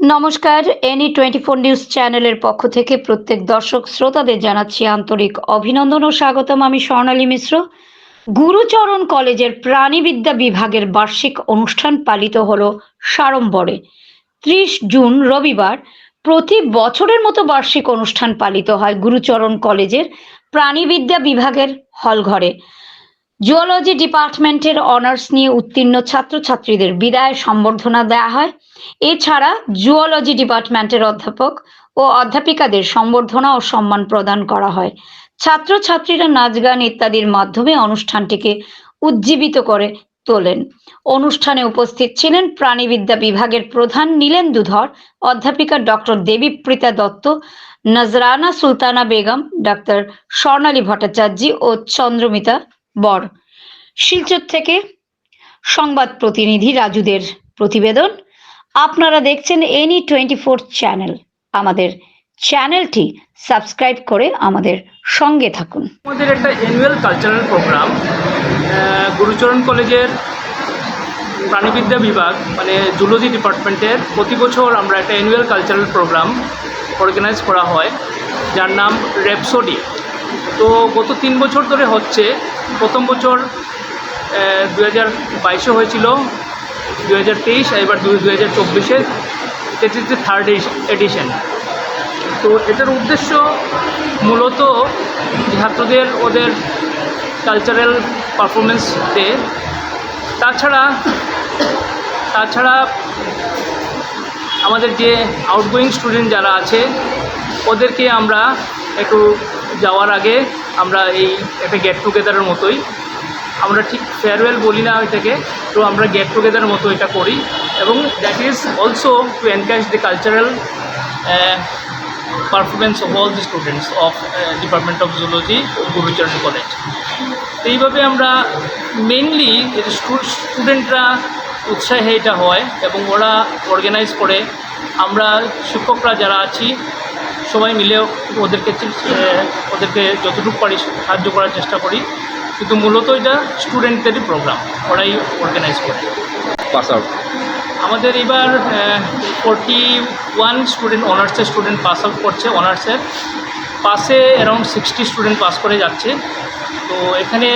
নমস্কার any twenty four news চ্যানেলের পক্ষ থেকে প্রত্যেক দর্শক শ্রোতাদের জানাচ্ছি আন্তরিক অভিনন্দন ও স্বাগতম। আমি স্বর্ণালী মিশ্র। গুরুচরণ কলেজের প্রাণীবিদ্যা বিভাগের বার্ষিক অনুষ্ঠান পালিত হলো সাড়ম্বরে। ত্রিশ জুন, রবিবার, প্রতি বছরের মতো বার্ষিক অনুষ্ঠান পালিত হয় গুরুচরণ কলেজের প্রাণীবিদ্যা বিভাগের হলঘরে। জুওলজি ডিপার্টমেন্টের অনার্স নিয়ে উত্তীর্ণ ছাত্রছাত্রীদের বিদায় সম্বর্ধনা দেওয়া হয়। এছাড়া জুওলজি ডিপার্টমেন্টের অধ্যাপক ও অধ্যাপিকাদের সম্বর্ধনা ও সম্মান প্রদান করা হয়। ছাত্রছাত্রীরা নাচ, গান ইত্যাদির মাধ্যমে অনুষ্ঠানটিকে উজ্জীবিত করে তোলেন। অনুষ্ঠানে উপস্থিত ছিলেন প্রাণীবিদ্যা বিভাগের প্রধান নীলেন্দু ধর অধ্যাপিকা ডক্টর দেবীপ্রীতা দত্ত, নজরানা সুলতানা বেগম, ডাক্তার স্বর্ণালী ভট্টাচার্য ও চন্দ্রমিতা বর। শিলচর থেকে সংবাদ প্রতিনিধি রাজুদের প্রতিবেদন। আপনারা দেখছেন এনি টোয়েন্টি ফোর চ্যানেল। আমাদের চ্যানেলটি সাবস্ক্রাইব করে আমাদের সঙ্গে থাকুন। আমাদের একটা অ্যানুয়াল কালচারাল প্রোগ্রাম গুরুচরণ কলেজের প্রাণীবিদ্যা বিভাগ মানে জুলজি ডিপার্টমেন্টের প্রতি বছর আমরা একটা অ্যানুয়াল কালচারাল প্রোগ্রাম অর্গানাইজ করা হয়, যার নাম রেপসোডি তো গত তিন বছর ধরে হচ্ছে প্রথম বছর দু হাজার বাইশে হয়েছিল দু হাজার তেইশ এবার দু হাজার চব্বিশে এটি হচ্ছে থার্ড এডিশন তো এটার উদ্দেশ্য মূলত ছাত্রদের, ওদের কালচারাল পারফরমেন্স ডে তাছাড়া তাছাড়া আমাদের যে আউটগোয়িং স্টুডেন্ট যারা আছে ওদেরকে আমরা একটু যাওয়ার আগে আমরা এই একটা গেট টুগেদারের মতোই। আমরা ঠিক ফেয়ারওয়েল বলি না এটাকে, তো আমরা গেট টুগেদারের মতো এটা করি। এবং that is also to encourage the cultural performance of all the students of department of zoology Gurucharan college এইভাবে আমরা মেনলি স্টুডেন্টরা উৎসাহে এটা হয় এবং ওরা অর্গানাইজ করে। আমরা শিক্ষকরা যারা আছি সবাই মিলে ওদেরকে ওদেরকে যতটুকু পারি সাহায্য করার চেষ্টা করি। কিন্তু মূলত এটা স্টুডেন্টদেরই প্রোগ্রাম ওরাই অর্গানাইজ করে। পাস আউট আমাদের এবার ফোরটি ওয়ান স্টুডেন্ট অনার্সের স্টুডেন্ট পাস আউট করছে অনার্সের পাসে অ্যারাউন্ড সিক্সটি স্টুডেন্ট পাস করে যাচ্ছে। তো এখানে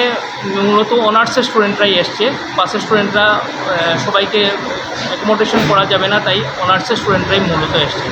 মূলত অনার্সের স্টুডেন্টরাই এসছে। পাসের স্টুডেন্টরা সবাইকে অ্যাকোমোডেশন করা যাবে না তাই অনার্সের স্টুডেন্টরাই মূলত এসছে।